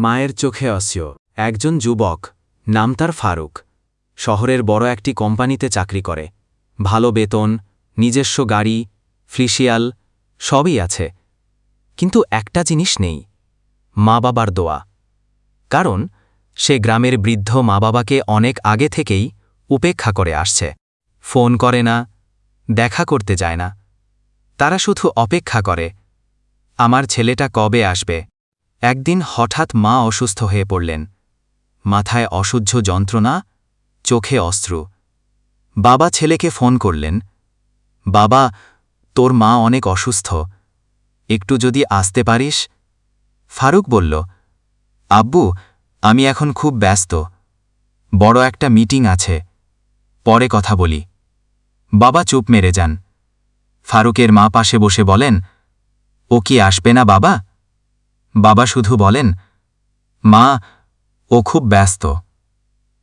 মায়ের চোখে অস্য। একজন যুবক, নাম তার ফারুক। শহরের বড় একটি কোম্পানিতে চাকরি করে। ভালো বেতন, নিজস্ব গাড়ি, ফ্রিশিয়াল, সবই আছে। কিন্তু একটা জিনিস নেই মা বাবার দোয়া। কারণ, সে গ্রামের বৃদ্ধ মা বাবাকে অনেক আগে থেকেই উপেক্ষা করে আসছে। ফোন করে না, দেখা করতে যায় না। তারা শুধু অপেক্ষা করে, আমার ছেলেটা কবে আসবে? একদিন হঠাৎ মা অসুস্থ হয়ে পড়লেন। মাথায় অসহ্য যন্ত্রণা, চোখে অস্ত্র বাবা ছেলেকে ফোন করলেন। বাবা, তোর মা অনেক অসুস্থ। একটু যদি আসতে পারিস? ফারুক বলল, আব্বু, আমি এখন খুব ব্যস্ত। বড় একটা মিটিং আছে। পরে কথা বলি। বাবা চুপ মেরে যান। ফারুকের মা পাশে বসে বলেন, ও কি আসবে না বাবা? বাবা শুধু বলেন, মা, ও খুব ব্যস্ত।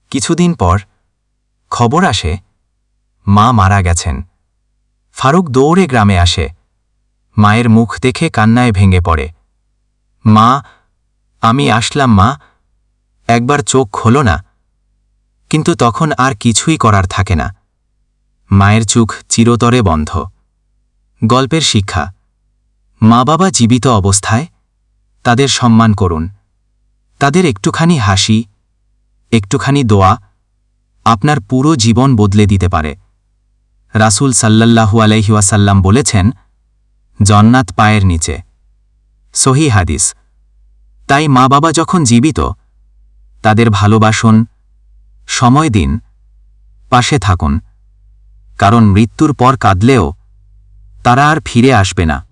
কিছুদিন পর খবর আসে, মা মারা গেছেন। ফারুক দৌড়ে গ্রামে আসে। মায়ের মুখ দেখে কান্নায় ভেঙে পড়ে। মা, আমি আসলাম মা, একবার চোখ খোলো না। কিন্তু তখন আর কিছুই করার থাকে না। মায়ের চোখ চিরতরে বন্ধ। গল্পের শিক্ষা মা বাবা জীবিত অবস্থায় তাদের সম্মান করুন। তাদের একটুখানি হাসি, একটুখানি দোয়া আপনার পুরো জীবন বদলে দিতে পারে। রাসূল সাল্লাল্লাহু আলাইহিওয়াসাল্লাম বলেছেন, জন্নাত পায়ের নিচে। সহি হাদিস। তাই মা বাবা যখন জীবিত, তাদের ভালোবাসুন, সময় দিন, পাশে থাকুন। কারণ মৃত্যুর পর কাঁদলেও তারা আর ফিরে আসবে না।